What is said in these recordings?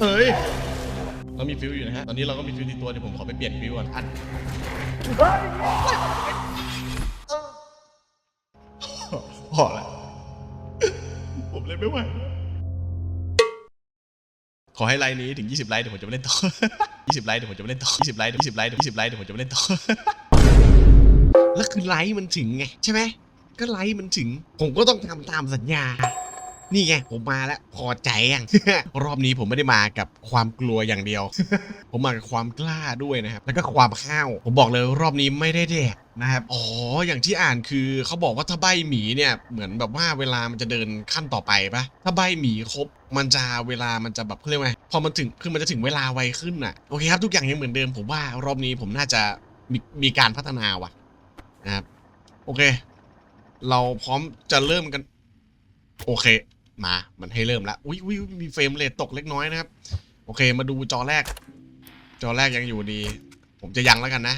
เอ้ยเรามีฟิวอยู่นะฮะ ตอนนี้เราก็มีฟิวที่ตัวเดี๋ยวผมขอไปเปลี่ยนฟิวก่อนอันพอละผมเล่นไม่ไหวขอให้ไลน์นี้ถึง 20 ไลค์เดี๋ยวผมจะไปเล่นต่อ 20 ไลค์เดี๋ยวผมจะไปเล่นต่อ 20 ไลค์20 ไลค์20 ไลค์เดี๋ยวผมจะไปเล่นต่อ แล้วคือไลค์มันถึงไง ใช่ไหม ก็ไลค์มันถึง ผมก็ต้องทำตามสัญญา นี่ไงผมมาแล้วพอใจยัง รอบนี้ผมไม่ได้มากับความกลัวอย่างเดียว ผมมากับความกล้าด้วยนะครับ แล้วก็ความห้าวผมบอกเลยรอบนี้ไม่ได้แดกนะครับ อ๋อ อย่างที่อ่านคือเขาบอกว่าถ้าใบหมีเนี่ย เหมือนแบบว่าเวลามันจะเดินขั้นต่อไปปะถ้าใบหมีครบ มันจะเวลามันจะแบบเรียกว่าไงพอมันถึง คือมันจะถึงเวลาไวขึ้นอะ โอเคครับ ทุกอย่างยังเหมือนเดิม ผมว่ารอบนี้ผมน่าจะมีมีการพัฒนาว่ะนะครับ โอเค เราพร้อมจะเริ่มกัน โอเค มามันให้เริ่มแล้วอุ้ยอุ้ยมีเฟรมเรทตกเล็กน้อยนะครับ โอเคมาดูจอแรก จอแรกยังอยู่ดี ผมจะยังแล้วกันนะ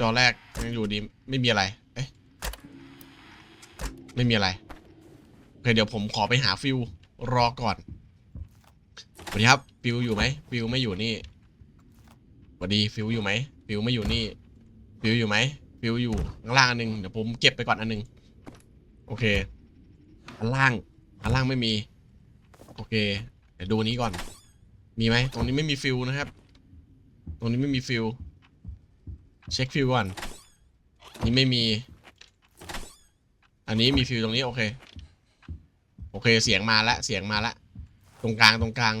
จอแรกยังอยู่ดีไม่มีอะไร เอ๊ะไม่มีอะไรโอเคเดี๋ยวผมขอไปหาฟิวรอก่อนสวัสดีครับฟิวอยู่ไหมฟิวไม่อยู่นี่สวัสดีฟิวอยู่ไหมฟิวไม่อยู่นี่ฟิวอยู่ไหมฟิวอยู่ข้างล่างอันหนึงเดี๋ยวผมเก็บไปก่อนอันหนึงโอเคอันล่าง อันล่างไม่มี โอเค เดี๋ยวดูนี้ก่อน มีไหมตรงนี้ไม่มีฟิวนะครับ ตรงนี้ไม่มีฟิวเช็คฟิวก่อนนี่ไม่มี อันนี้มีฟิวตรงนี้โอเค โอเคเสียงมาแล้วเสียงมาแล้วตรงกลางตรงกลาง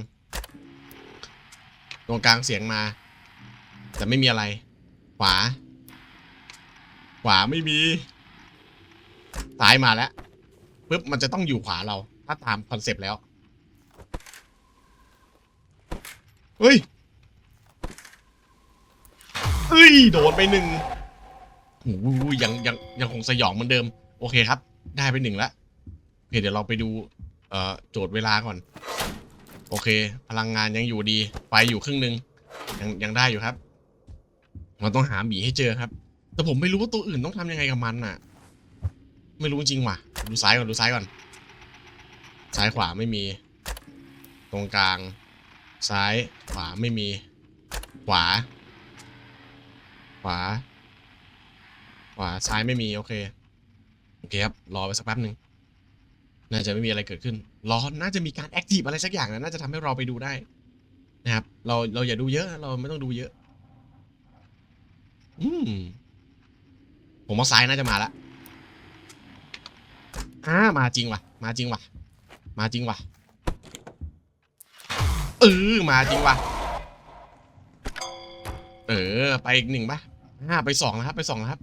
ตรงกลางเสียงมา แต่ไม่มีอะไร ขวา ขวาไม่มีซ้ายมาแล้วปุ๊บมันจะต้องอยู่ขวาเรา ถ้าตามคอนเซปต์แล้ว เฮ้ยเฮ้ย โดนไปหนึ่งโอ้โหยังยังยังคงสยองเหมือนเดิม โอเคครับ ได้ไปหนึ่งแล้วโอเคเดี๋ยวเราไปดู เอ่อ โจทย์เวลาก่อน โอเค พลังงานยังอยู่ดี ไฟอยู่ครึ่งหนึ่งยังยังได้อยู่ครับเราต้องหาหมีให้เจอครับ แต่ผมไม่รู้ว่าตัวอื่นต้องทำยังไงกับมันน่ะ ไม่รู้จริงว่ะ ดูซ้ายก่อน ดูซ้ายก่อน ซ้ายขวาไม่มี ตรงกลาง ซ้ายขวาไม่มี ขวา ขวา ขวาซ้ายไม่มี โอเค โอเคครับ รอไปสักแป๊บหนึ่งน่าจะไม่มีอะไรเกิดขึ้น รอ น่าจะมีการแอคทีฟอะไรสักอย่างนะ น่าจะทำให้เราไปดูได้นะครับ เรา เราอย่าดูเยอะ เราไม่ต้องดูเยอะ อืม ผมว่าซ้ายน่าจะมาละอ่ามาจริงว่ะ มาจริงว่ะ มาจริงว่ะเออมาจริงว่ะเออไปอีกหนึ่งปะอ่าไปสองแล้วครับไปสองแล้วครับ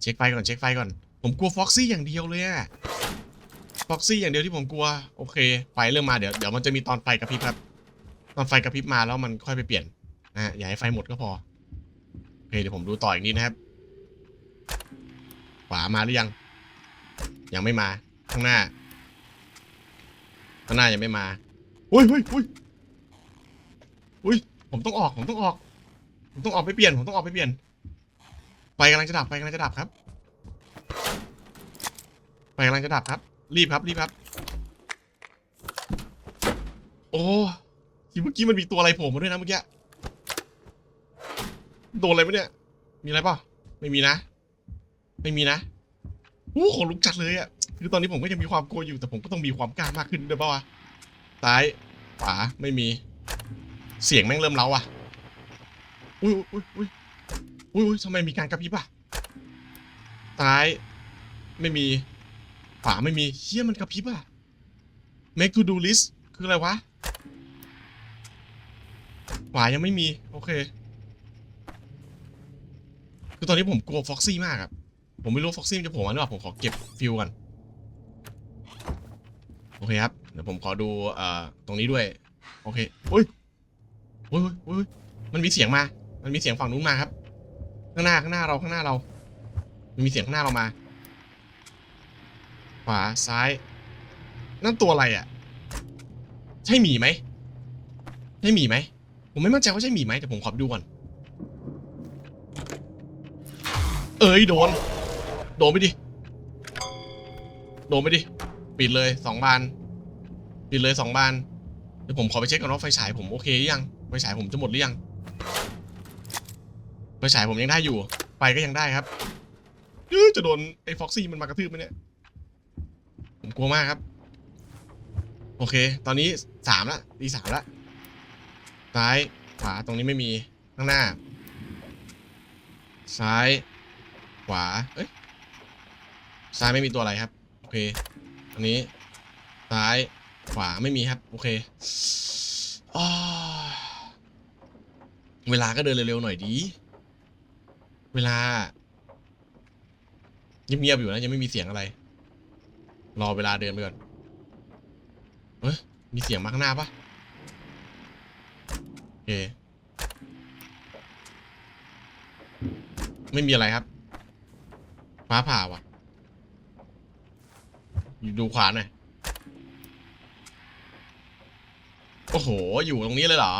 เช็คไฟก่อนเช็คไฟก่อน ผมกลัวฟ็อกซี่อย่างเดียวเลยอะฟ็อกซี่อย่างเดียวที่ผมกลัว โอเค ไฟเริ่มมาเดี๋ยวเดี๋ยวมันจะมีตอนไฟกระพริบครับ ตอนไฟกระพริบมาแล้วมันค่อยไปเปลี่ยนนะฮะอย่าให้ไฟหมดก็พอโอเคเดี๋ยวผมดูต่ออีกนิดนะครับ ขวามาหรือยัง ยังไม่มาข้างหน้า ข้างหน้ายังไม่มาอุ้ยอุ้ยอุ้ยอุ้ยผมต้องออก ผมต้องออก ผมต้องออกไปเปลี่ยน ผมต้องออกไปเปลี่ยน ไฟกำลังจะดับ ไฟกำลังจะดับครับ ไฟกำลังจะดับครับ รีบครับ รีบครับ โอ้ที่เมื่อกี้มันมีตัวอะไรโผล่มาด้วยนะเมื่อกี้ โดนอะไรปะเนี่ย มีอะไรป่าไม่มีนะ ไม่มีนะโอ้ขนลุกจัดเลยอะ คือตอนนี้ผมก็ยังมีความกลัวอยู่แต่ผมก็ต้องมีความกล้ามากขึ้นด้วยป่าวะซ้ายขวาไม่มี เสียงแม่งเริ่มเล้าอะอุ้ยอุ้ยอุ้ยอุ้ยอุ้ยทำไมมีการกระพริบอะซ้ายไม่มีขวาไม่มีเชี่ยมันกระพริบอะ make to do list คืออะไรวะขวายังไม่มี โอเค คือตอนนี้ผมกลัวฟ็อกซี่มากครับผมไม่รู้ฟ็อกซี่จะโผล่มาหรือเปล่าผมขอเก็บฟิลก่อน โอเคครับ เดี๋ยวผมขอดูเอ่อตรงนี้ด้วย โอเคอุ้ยอุ้ยอุ้ยมันมีเสียงมา มันมีเสียงฝั่งนู้นมาครับ ข้างหน้าข้างหน้าเราข้างหน้าเรา มันมีเสียงข้างหน้าเรามา ขวาซ้าย นั่นตัวอะไรอะ ใช่หมีไหมใช่หมีไหม ผมไม่มั่นใจว่าใช่หมีไหมแต่ผมขอดูก่อน เอ้ยโดน โดนไปดิ โดนไปดิ ปิดเลยสองบานปิดเลยสองบานเดี๋ยวผมขอไปเช็คก่อนว่าไฟฉายผมโอเคหรือยังไฟฉายผมจะหมดหรือยังไฟฉายผมยังได้อยู่ไฟก็ยังได้ครับเอ้อจะโดนไอ้ฟ็อกซี่มันมากระทืบไหมเนี่ยผมกลัวมากครับ โอเค ตอนนี้สามละตีสามละซ้ายขวาตรงนี้ไม่มีข้างหน้า ซ้าย ขวาเอ้ยซ้ายไม่มีตัวอะไรครับ โอเค อันนี้ ซ้าย ขวาไม่มีครับ โอเคอเวลาก็เดินเร็วๆหน่อยดี เวลาเงียบๆอยู่นะยังไม่มีเสียงอะไร รอเวลาเดินไปก่อนเฮ้ยมีเสียงมาข้างหน้าปะโอเค ไม่มีอะไรครับ ฟ้าผ่าว่ะ ดูขวาหน่อยโอ้โห อยู่ตรงนี้เลยเหรอ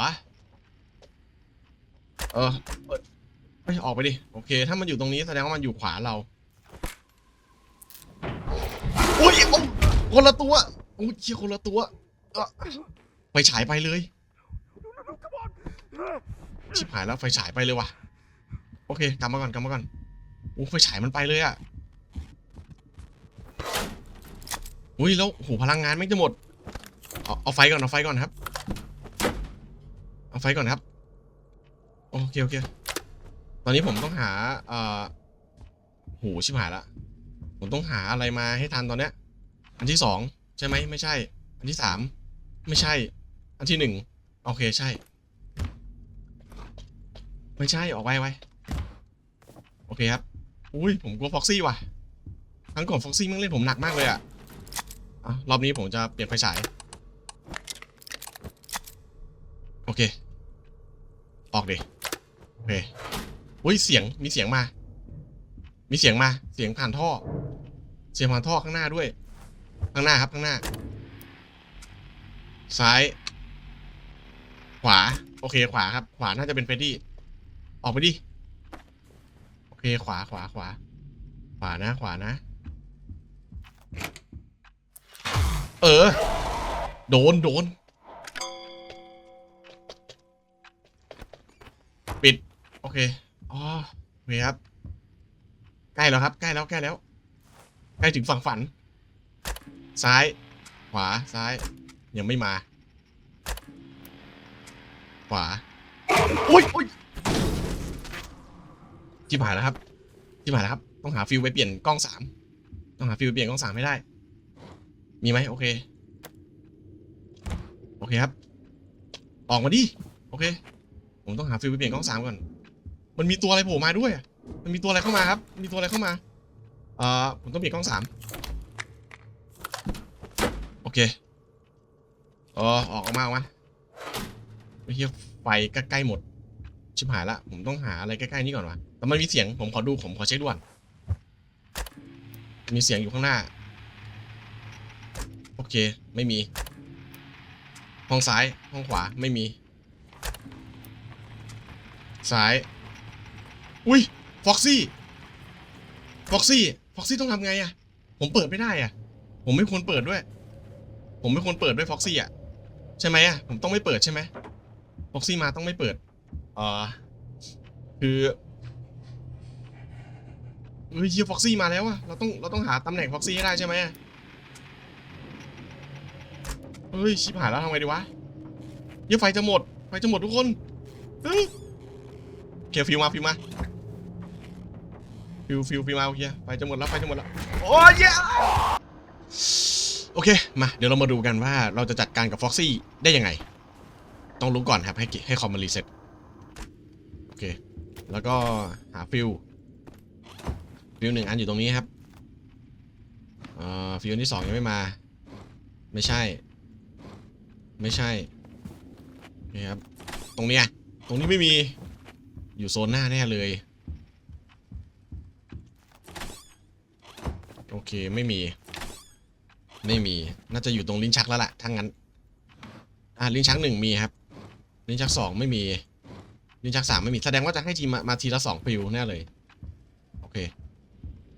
เออเอ้ยเอ้ยอกไปดิ โอเค ถ้ามันอยู่ตรงนี้แสดงว่ามันอยู่ขวาเรา อุ้ยคนละตัวอุ้ยเชี่ยคนละตัวไฟฉายไปเลย ชิบหายแล้วไฟฉายไปเลยว่ะ โอเค กลับมาก่อน กลับมาก่อนโอ้ไฟฉายมันไปเลยอะ อุ้ยแล้วโหพลังงานไม่จะหมดเอาเอาไฟก่อนเอาไฟก่อนครับ เอาไฟก่อนครับ โอเคโอเค ตอนนี้ผมต้องหาเอ่อโหชิบหายละ ผมต้องหาอะไรมาให้ทันตอนเนี้ย อันที่สองใช่ไหมไม่ใช่ อันที่สามไม่ใช่ อันที่หนึ่งโอเคใช่ ไม่ใช่ออกไปไว้โอเคครับ อุ้ยผมกลัวฟ็อกซี่ว่ะครั้งก่อนฟ็อกซี่มันเล่นผมหนักมากเลยอะ อะรอบนี้ผมจะเปลี่ยนไฟฉาย โอเค ออกดิโอเคอุ้ยเสียงมีเสียงมา มีเสียงมาเสียงผ่านท่อ เสียงผ่านท่อข้างหน้าด้วย ข้างหน้าครับข้างหน้า ซ้าย ขวา โอเคขวาครับ ขวาน่าจะเป็นเฟรดดี้ออกไปดิโอเคขวาขวาขวา ขวานะขวานะ เออ โดน โดน ปิด โอเค อ๋อโอเคครับ ใกล้แล้วครับ ใกล้แล้ว ใกล้แล้ว ใกล้ถึงฝั่งฝัน ซ้าย ขวา ซ้าย ยังไม่มา ขวาอุ้ยอุ้ยจิบหายแล้วครับจิบหายแล้วครับ ต้องหาฟิลไปเปลี่ยนกล้องสามต้องหาฟิลไปเปลี่ยนกล้องสามให้ได้ มีไหมโอเค โอเคครับ ออกมาดิ โอเค ผมต้องหาฟิลไปเปลี่ยนกล้องสามก่อน มันมีตัวอะไรโผล่มาด้วย มันมีตัวอะไรเข้ามาครับ มีตัวอะไรเข้ามาเอ่อผมต้องเปลี่ยนกล้องสามโอเคเออออกออกมาออกมาไอ้เหี้ยไฟใกล้ๆหมด ชิบหายละ ผมต้องหาอะไรใกล้ๆนี้ก่อนวะแต่มันมีเสียง ผมขอดู ผมขอเช็คด่วน มีเสียงอยู่ข้างหน้า โอเค ไม่มี ห้องซ้าย ห้องขวา ไม่มี ซ้าย อุ้ย ฟ็อกซี่ ฟ็อกซี่ ฟ็อกซี่ต้องทำไงอะผมเปิดไม่ได้อะผมไม่ควรเปิดด้วย ผมไม่ควรเปิดด้วยฟ็อกซี่อะใช่ไหมอะผมต้องไม่เปิดใช่ไหมฟ็อกซี่มาต้องไม่เปิดอ่อคือเฮ้ยเฮียฟ็อกซี่มาแล้วอะเราต้อง เราต้องหาตำแหน่งฟ็อกซี่ให้ได้ใช่ไหมอะ เฮ้ยชิบหายแล้วทำไงดีวะเฮียไฟจะหมด ไฟจะหมดทุกคนเฮ้ยโอเคฟิวมาฟิวมาฟิวฟิวฟิวมาโอเคไฟจะหมดแล้วไฟจะหมดแล้วโอ้ยโอเคมาเดี๋ยวเรามาดูกันว่าเราจะจัดการกับฟ็อกซี่ได้ยังไง ต้องรู้ก่อนครับให้ให้คอมมันรีเซ็ตโอเคแล้วก็หาฟิลฟิลหนึ่งอันอยู่ตรงนี้ครับอ่อฟิลที่สองยังไม่มา ไม่ใช่ ไม่ใช่โอเครับ ตรงเนี้ย ตรงนี้ไม่มี อยู่โซนหน้าแน่เลย โอเค ไม่มี ไม่มี น่าจะอยู่ตรงลิ้นชักแล้วล่ะถ้างั้น อ่าลิ้นชักหนึ่งมีครับ ลิ้นชักสองไม่มี ลิ้นชักสามไม่มี แสดงว่าจะให้ทีมมามาทีละสองฟิวแน่เลย โอเค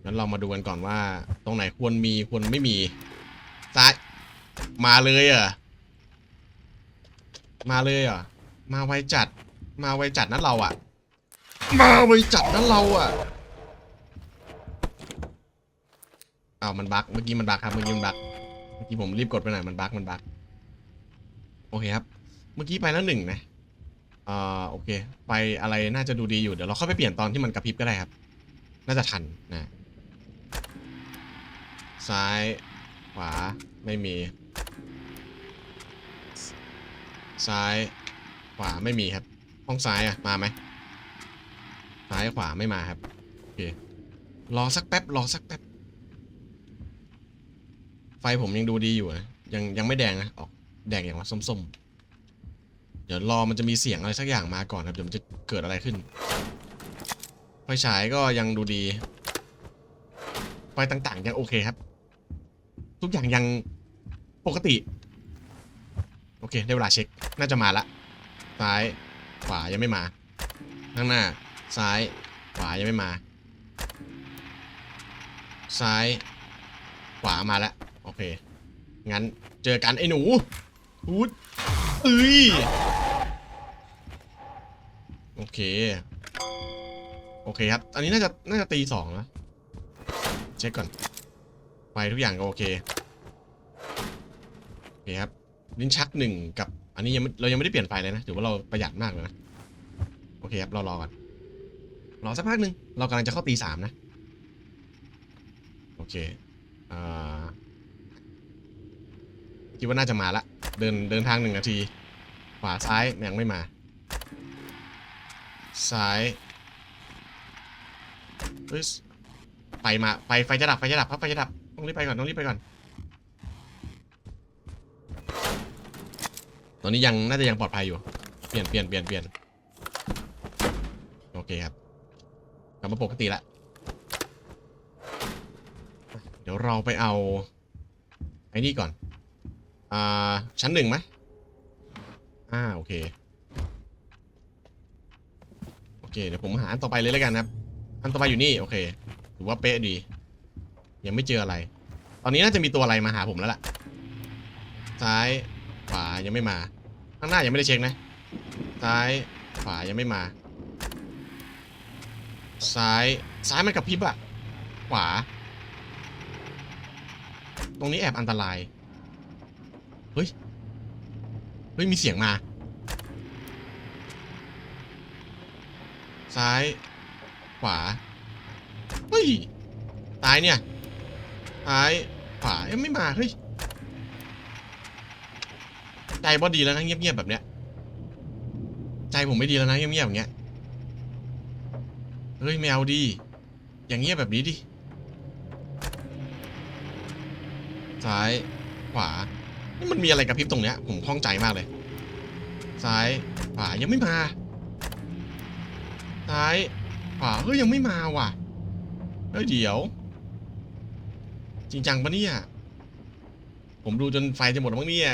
งั้นเรามาดูกันก่อนว่า ตรงไหนควรมีควรไม่มี ซ้าย มาเลยอะ มาเลยเหรอะมาไวจัด มาไวจัดนั้นเราอะ มาไวจัดนั้นเราอะเอ้ามันบั๊กเมื่อกี้มันบั๊กครับ เมื่อกี้มันบั๊กเมื่อกี้ผมรีบกดไปหน่อยมันบั๊กมันบั๊กโอเคครับ เมื่อกี้ไปแล้วหนึ่งนะอ่าโอเคไปอะไรน่าจะดูดีอยู่เดี๋ยวเราเข้าไปเปลี่ยนตอนที่มันกระพริบก็ได้ครับ น่าจะทันนะซ้าย ขวาไม่มี ซ้ายขวาไม่มีครับ ห้องซ้ายอะมาไหมซ้ายขวาไม่มาครับโอเครอสักแป๊บรอสักแป๊บ ไฟผมยังดูดีอยู่นะยังยังไม่แดงนะออกแดงอย่างว่าส้มๆ เดี๋ยวรอมันจะมีเสียงอะไรสักอย่างมาก่อนครับเดี๋ยวมันจะเกิดอะไรขึ้นไฟฉายก็ยังดูดี ไฟต่างๆ ยังโอเคครับ ทุกอย่างยังปกติ โอเค ได้เวลาเช็ค น่าจะมาละ ซ้าย ขวา ยังไม่มา ข้างหน้า ซ้าย ขวา ยังไม่มา ซ้าย ขวา มาแล้ว โอเค งั้น เจอกันไอ้หนูพูดเอ้ย โอเค โอเคครับ อันนี้น่าจะ น่าจะตีสองแล้วเช็คก่อนไฟทุกอย่างก็โอเค โอเคครับ ลิ้นชักหนึ่งกับ อันนี้ยังไม่เรายังไม่ได้เปลี่ยนไฟเลยนะถือว่าเราประหยัดมากเลยนะ โอเคครับเรารอก่อนรอสักพักหนึ่งเรากำลังจะเข้าตีสามนะ โอเคอคิดว่าน่าจะมาละ เดินเดินทางหนึ่งนาที ขวาซ้ายยังไม่มา ซ้ายเฮ้ยไฟมาไฟไฟจะดับไฟจะดับครับไฟจะดับต้องรีบไปก่อนต้องรีบไปก่อน อนนี้ยังน่าจะยังปลอดภัยอยู่ เปลี่ยนเปลี่ยนเปลี่ยนเปลี่ยนโอเคครับกลับมาปกติละ เดี๋ยวเราไปเอาไอ้นี่ก่อน อ่า ชั้นหนึ่งไหมอ่า โอเค โอเค เดี๋ยวผมหาอันต่อไปเลยแล้วกันครับ อันต่อไปอยู่นี่ โอเค ถือว่าเป๊ะดี ยังไม่เจออะไร ตอนนี้น่าจะมีตัวอะไรมาหาผมแล้วล่ะ ซ้าย ขวา ยังไม่มา ข้างหน้ายังไม่ได้เช็คนะ ซ้ายขวายังไม่มา ซ้ายซ้ายมันกับพริบอะขวา ตรงนี้แอบอันตราย เฮ้ย เฮ้ย มีเสียงมา ซ้าย ขวา เฮ้ย ตายเนี่ย ซ้าย ขวายังไม่มา เฮ้ย ใจบอดีแล้วนะเงียบๆแบบเนี้ย ใจผมไม่ดีแล้วนะเงียบๆอย่างเงี้ย เฮ้ยไม่เอาดี อย่างเงียบแบบนี้ดิ ซ้าย ขวา นี่มันมีอะไรกระพริบตรงเนี้ย ผมคล่องใจมากเลย ซ้าย ขวา ยังไม่มา ซ้าย ขวา เฮ้ยยังไม่มาว่ะ เฮ้ยเดี๋ยว จริงจังปะเนี่ย ผมดูจนไฟจะหมดแล้วมั้งเนี่ย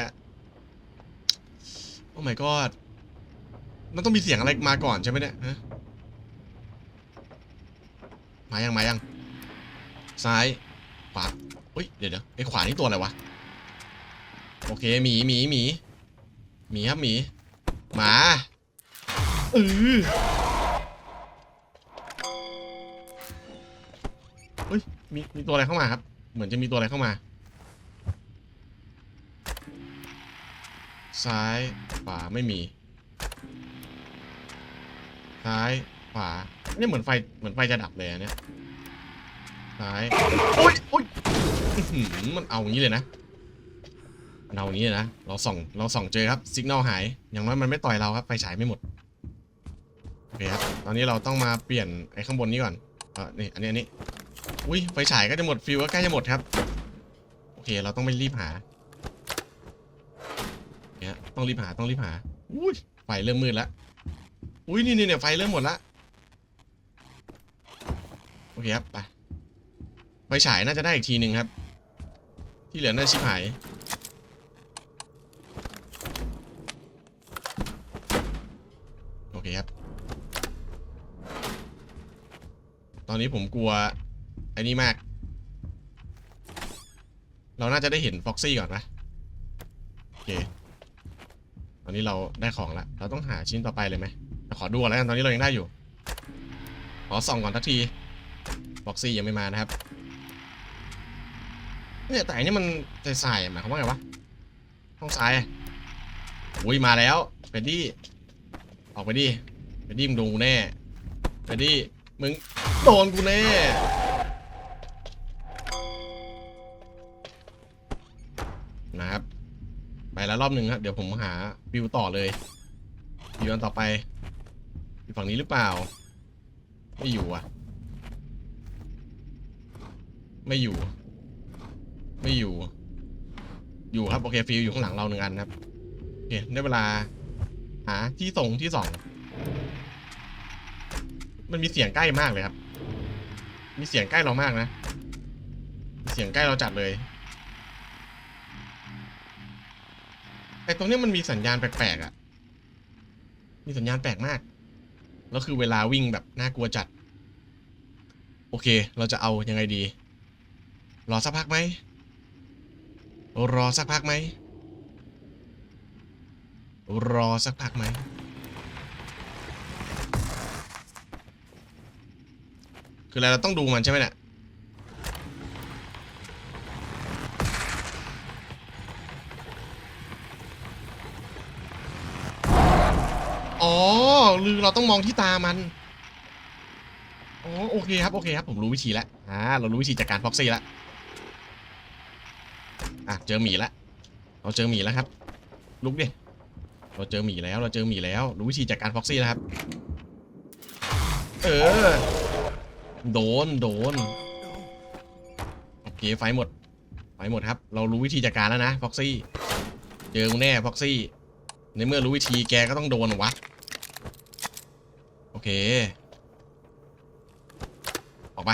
โอ้ my god มันต้องมีเสียงอะไรมาก่อนใช่ไหมเนี่ยฮะมายังมายัง ซ้ายขวาเฮ้ย เดี๋ยวเดี๋ยวไอ้ขวานี่ตัวอะไรวะ โอเคหมีหมีหมีหมีครับหมี หมาเออเฮ้ย มีมีตัวอะไรเข้ามาครับ เหมือนจะมีตัวอะไรเข้ามา ซ้ายขวาไม่มี ซ้ายขวาเนี่ยเหมือนไฟเหมือนไฟจะดับเลยอันเนี่ยซ้ายโอ้ยโอ้ยอื้อหือมันเอาอย่างนี้เลยนะมันเอาอย่างนี้เลยนะเราส่องเราส่องเจอครับสิก n นลหาย อย่างน้อยมันไม่ต่อยเราครับไฟฉายไม่หมดโอเคครับตอนนี้เราต้องมาเปลี่ยนไอ้ข้างบนนี้ก่อนเออนี่อันนี้อันนี้อุ้ยไฟฉายก็จะหมดฟิวก็ใกล้จะหมดครับโอเคเราต้องไปรีบหา เนี่ยต้องรีบหาต้องรีบหาอุ้ยไฟเริ่มมืดแล้วอุ้ยนี่นี่เนี่ยไฟเริ่มหมดละโอเคครับไปไฟฉายน่าจะได้อีกทีหนึ่งครับ ที่เหลือน่าชิบหายโอเคครับ ตอนนี้ผมกลัวไอ้นี่มาก เราน่าจะได้เห็นฟ็อกซี่ก่อนนะโอเค ตอนนี้เราได้ของแล้ว เราต้องหาชิ้นต่อไปเลยไหมขอดูก่อนแล้วกันตอนนี้เรายังได้อยู่ ขอส่องก่อนทักทีบ็อกซี่ยังไม่มานะครับ เนี่ยแต่อันนี้มันใส่ๆหมายความว่าไงวะห้องซ้ายอะอุ้ยมาแล้วเฟดดี้ออกไปดิเฟดดี้มึงโดนกูแน่เฟดดี้มึงโดนกูแน่นะครับ ไปแล้วรอบหนึ่งครับเดี๋ยวผมหาวิวต่อเลยวิวอันต่อไปอยู่ฝั่งนี้หรือเปล่า ไม่อยู่อะ ไม่อยู่ ไม่อยู่ อยู่ครับโอเคฟิลอยู่ข้างหลังเราหนึ่งอันครับโอเคได้เวลา หาที่ส่งที่สองมันมีเสียงใกล้มากเลยครับ มีเสียงใกล้เรามากนะ เสียงใกล้เราจัดเลย แต่ตรงนี้มันมีสัญญาณแปลกๆอะ่ะ มีสัญญาณแปลกมาก แล้วคือเวลาวิ่งแบบน่ากลัวจัด โอเค เราจะเอายังไงดี รอสักพักไหม รอสักพักไหม รอสักพักไหม คืออะไรเราต้องดูมันใช่ไหมเนี่ย อ๋ อลือเราต้องมองที่ตามันอ๋อโอเคครับโอเคครับผมรู้วิธีแล้วอ่าเรารู้วิธีจัดการฟ็อกซี่แล้วอะเจอหมีแล้วเราเจอหมีแล้วครับ ลุกดิเราเจอหมีแล้วเราเจอหมีแล้ว รู้วิธีจัดการฟ็อกซี่แล้วครับ เออ โดนโดนโอเคไฟหมดไฟหมดครับ เรารู้วิธีจัดการแล้วนะฟ็อกซี่ เจอแน่ฟ็อกซี่ในเมื่อรู้วิธีแกก็ต้องโดนวะ เค ออกไป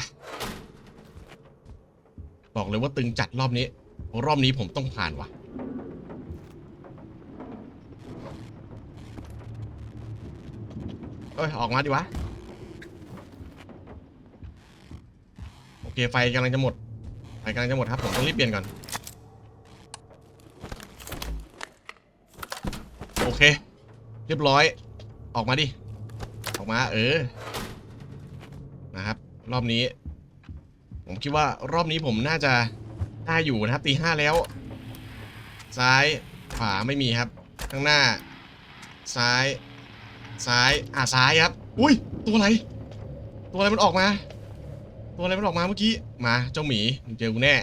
บอกเลยว่าตึงจัดรอบนี้ รอบนี้ผมต้องผ่านวะเอ้ย ออกมาดิวะ โอเค ไฟกำลังจะหมด ไฟกำลังจะหมดครับ ผมต้องรีบเปลี่ยนก่อน โอเค เรียบร้อย ออกมาดิ ออกมา เออ นะครับ รอบนี้ ผมคิดว่ารอบนี้ผมน่าจะได้อยู่นะครับ ตีห้าแล้ว ซ้ายขวาไม่มีครับ ข้างหน้า ซ้าย ซ้าย อ่าซ้ายครับ อุ้ย ตัวอะไร ตัวอะไรมันออกมา ตัวอะไรมันออกมาเมื่อกี้ มาเจ้าหมีเจอกูแน่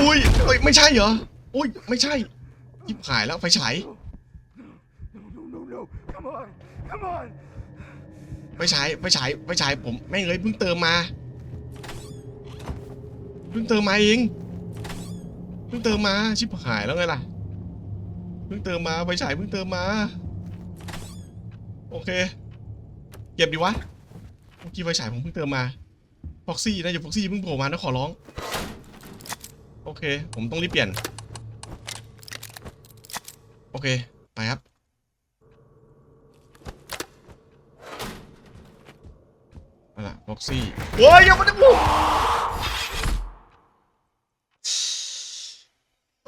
อุ้ยเอ้ยไม่ใช่เหรอ อุ้ย ไม่ใช่ยิบหายแล้วไฟฉาย No. Come on. Come on. ไฟฉายไฟฉายไฟฉายผมแม่งเลยเพิ่งเติมมาเพิ่งเติมมาเองเพิ่งเติมมาชิบหายแล้วไงล่ะเพิ่งเติมมาไฟฉายเพิ่งเติมมา โอเค เก็บดีวะเมื่อกี้ไฟฉายผมเพิ่งเติมมาฟ็อกซี่นะอย่าฟ็อกซี่เพิ่งโผล่มานะขอร้อง โอเค ผมต้องรีบเปลี่ยน โอเค ไปครับ ละฟ็อกซี่เฮ้ยอย่ามาได้บุก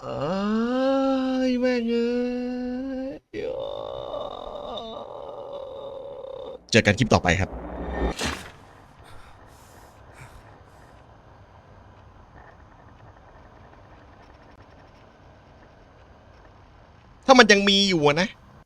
เอ้ยแม่งเอ้ยเจอกันคลิปต่อไปครับถ้ามันยังมีอยู่อะนะ